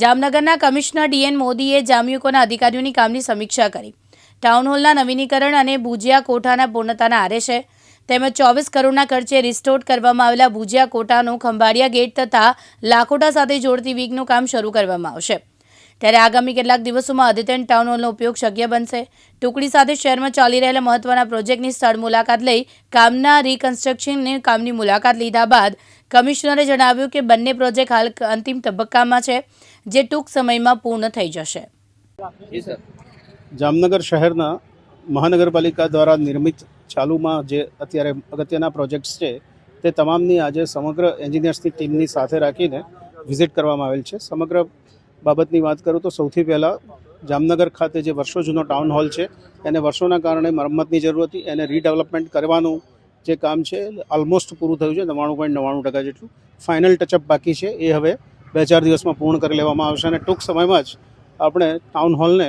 જામનગરના commissioner DN મોદીએ જામ્યુકોના અધિકારીઓની કામની સમીક્ષા કરી. ટાઉન હોલના નવીનીકરણ અને ભુજિયા કોઠાના પૂર્ણતાના આરે છે તેમજ ચોવીસ કરોડના ખર્ચે રિસ્ટોર કરવામાં આવેલા ભુજિયા કોઠાનું ખંભાળિયા ગેટ તથા લાખોટા સાથે જોડતી વીગનું કામ શરૂ કરવામાં આવશે. ત્યારે આગામી કેટલાક દિવસોમાં અદ્યતન ટાઉન હોલનો ઉપયોગ શક્ય બનશે. ટુકડી સાથે શહેરમાં ચાલી રહેલા મહત્વના પ્રોજેક્ટની સ્થળ મુલાકાત લઈ કામના રિકન્સ્ટ્રક્શનની કામની મુલાકાત લીધા બાદ કમિશનરે જણાવ્યું કે બંને પ્રોજેક્ટ હાલ અંતિમ તબક્કામાં છે. જે ટૂંક સમયમાં પૂર્ણ થઈ જશે. જી સર. જામનગર શહેરના મહાનગરપાલિકા દ્વારા નિર્મિત ચાલુમાં જે અત્યારે અગત્યના પ્રોજેક્ટ્સ છે તે તમામની આજે સમગ્ર એન્જિનિયર્સની ટીમની સાથે રાખીને વિઝિટ કરવામાં આવેલ છે. સમગ્ર બાબતની વાત કરું તો સૌથી પહેલાં જામનગર ખાતે જે વર્ષો જૂનો ટાઉન હોલ છે એને વર્ષોના કારણે મરમ્મતની જરૂર હતી. એને રીડેવલપમેન્ટ કરવાનું જે કામ છે ઓલમોસ્ટ પૂરું થયું છે નવ્વાણું પોઈન્ટ નવ્વાણું ટકા જેટલું. ફાઇનલ ટચઅપ બાકી છે. એ હવે બે ચાર દિવસમાં પૂર્ણ કરી લેવામાં આવશે અને ટૂંક સમયમાં જ આપણે ટાઉન હોલને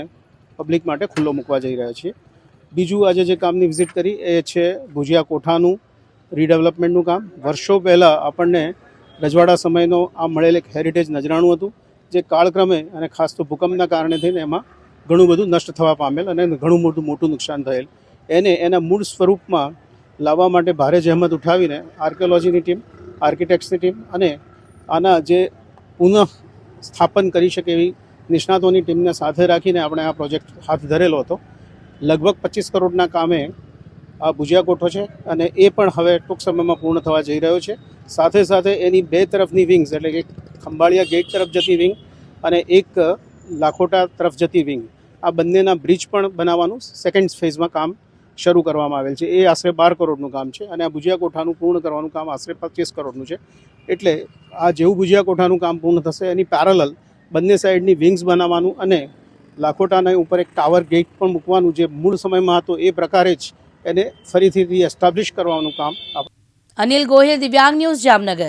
પબ્લિક માટે ખુલ્લો મૂકવા જઈ રહ્યા છીએ. બીજું આજે જે કામની વિઝિટ કરી એ છે ભુજિયા કોઠાનું રીડેવલપમેન્ટનું કામ. વર્ષો પહેલાં આપણને રજવાડા સમયનો આ મળેલ એક હેરિટેજ નજરાણું હતું, જે કાળક્રમે અને ખાસ તો ભૂકંપના કારણે થઈને એમાં ઘણું બધું નષ્ટ થવા પામેલ અને ઘણું મોટું મોટું નુકસાન થયેલ. એને એના મૂળ સ્વરૂપમાં લાવવા માટે ભારે જહેમત ઉઠાવીને આર્કિયોલોજીની ટીમ આર્કિટેક્ટ્સની ટીમ અને આના જે પુનઃ સ્થાપન કરી શકે એવી નિષ્ણાતોની ટીમને સાથે રાખીને આપણે આ પ્રોજેક્ટ હાથ ધરેલો હતો. લગભગ પચીસ કરોડના કામે આ ભુજિયા કોઠો છે અને એ પણ હવે ટૂંક સમયમાં પૂર્ણ થવા જઈ રહ્યો છે. સાથે સાથે એની બે તરફની વિંગ્સ, એટલે કે ખંભાળિયા ગેટ તરફ જતી વિંગ અને એક લાખોટા તરફ જતી વિંગ. આ બંનેના બ્રિજ પણ બનાવવાનું સેકન્ડ ફેઝમાં કામ શરૂ કરવામાં આવેલ છે. એ આશરે બાર કરોડનું કામ છે અને આ ભુજિયા કોઠાનું પૂર્ણ કરવાનું કામ આશરે પચીસ કરોડનું છે. એટલે આ જેવું ભુજિયા કોઠાનું કામ પૂર્ણ થશે, એની પેરેલલ બંને સાઈડની વિંગ્સ બનાવવાનું અને લાખોટાના ઉપર એક ટાવર ગેટ પણ મૂકવાનું જે મૂળ સમયમાં હતો એ પ્રકારે જ એને ફરીથી એસ્ટાબ્લિશ કરવાનું કામ અનિલ ગોહિલ, દિવ્યાંગ ન્યૂઝ જામનગર.